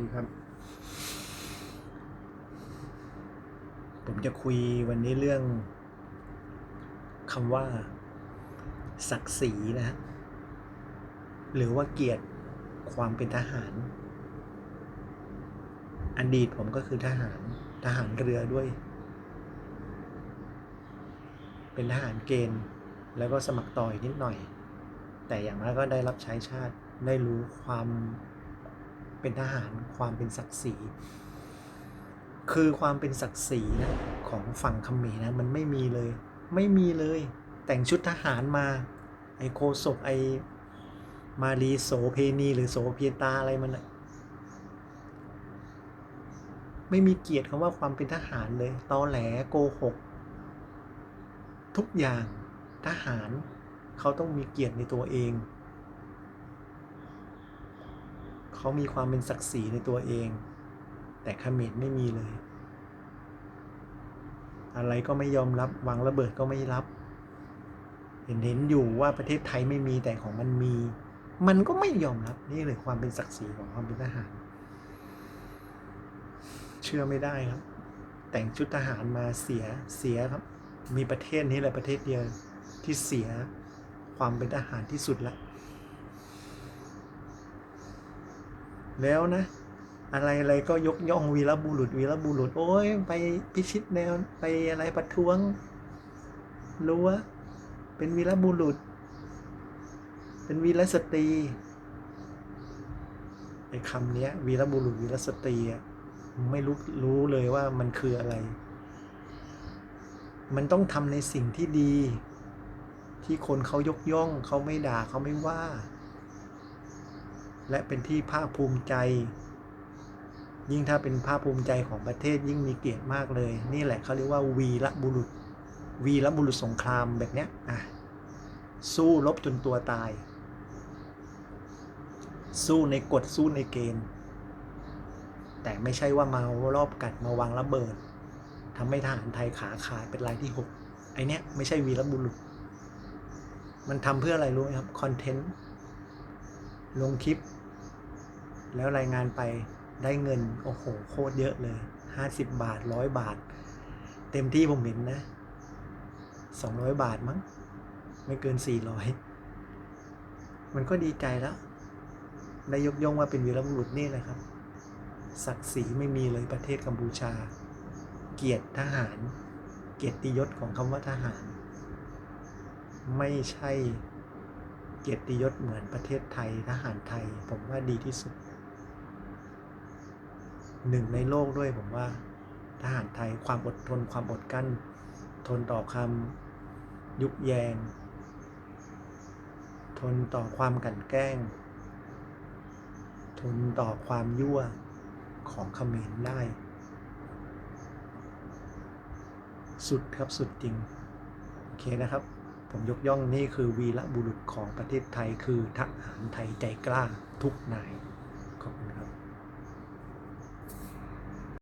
ดีครับ ผมจะคุยวันนี้เรื่องคำว่า ศักดิ์ศรีนะฮะหรือว่าเกียรติความเป็นทหาร อดีตผมก็คือทหารทหารเรือด้วย เป็นทหารเกณฑ์ แล้วก็สมัครต่อยนิดหน่อย แต่อย่างน้อยก็ได้รับใช้ชาติได้รู้ความ เป็นทหารความเป็นศักดิ์ศรี คือความเป็นศักดิ์ศรีนะของฝั่งเขมรนะมันไม่มีเลย ไม่มีเลย แต่งชุดทหารมา ไอโคศกไอมารีโสเพณีหรือโสเพียตาอะไรมันนะไม่มีเกียรติคำว่าความเป็นทหารเลยตอแหลโกหก ทุกอย่างทหารเขาต้องมีเกียรติในตัวเอง เขามีความเป็นศักดิ์ศรีในตัวเอง แต่เขมรไม่มีเลย อะไรก็ไม่ยอมรับวางระเบิดก็ไม่รับ เห็นเห็นอยู่ว่าประเทศไทยไม่มีแต่ของมันมี มันก็ไม่ยอมรับนี่เลยความเป็นศักดิ์ศรีของความเป็นทหาร เชื่อไม่ได้ครับ แต่งชุดทหารมาเสียเสียครับ มีประเทศนี้แหละประเทศเดียวที่เสียความเป็นทหารที่สุดละ แล้วนะ อะไรอะไรก็ยกย่องวีรบุรุษวีรบุรุษ โอ้ยไปพิชิตแนวไปอะไรประท้วงรั้วเป็นวีรบุรุษ เป็นวีรสตรีไอ้คำเนี้ยวีรบุรุษวีรสตรีไม่รู้รู้เลยว่ามันคืออะไร มันต้องทำในสิ่งที่ดี ที่คนเขายกย่องเขาไม่ด่าเขาไม่ว่า และเป็นที่ภาคภูมิใจ ยิ่งถ้าเป็นภาคภูมิใจของประเทศยิ่งมีเกียรติมากเลย นี่แหละเขาเรียกว่าวีรบุรุษ วีรบุรุษสงครามแบบเนี้ยอะสู้รบจนตัวตาย สู้ในกฎสู้ในเกณฑ์ แต่ไม่ใช่ว่ามารอบกัดมาวางระเบิดทำให้ทหารไทยขาขาดเป็นรายที่หกไอเนี้ยไม่ใช่วีรบุรุษ มันทำเพื่ออะไรรู้ไหมครับ คอนเทนต์ ลงคลิป แล้วรายงานไปได้เงิน โอ้โห โคตรเยอะเลยห้าสิบบาทร้อยบาท เต็มที่ผมเห็นนะสองร้อยบาทมั้ง ไม่เกินสี่ร้อยมันก็ดีใจแล้ว ได้ยกย่องว่าเป็นวีรบุรุษนี่แหละครับ ศักดิ์ศรีไม่มีเลยประเทศกัมพูชา เกียรติทหาร เกียรติยศของคำว่าทหาร ไม่ใช่เกียรติยศเหมือนประเทศไทยทหารไทย ผมว่าดีที่สุด หนึ่งในโลกด้วยผมว่าทหารไทยความอดทนความอดกั้น ทนต่อคำยุกแยง ทนต่อความกันแกล้ง ทนต่อความยั่วของเขมรได้ สุดครับสุดจริง โอเคนะครับ ผมยกย่องนี่คือวีรบุรุษของประเทศไทยคือทหารไทยใจกล้าทุกนาย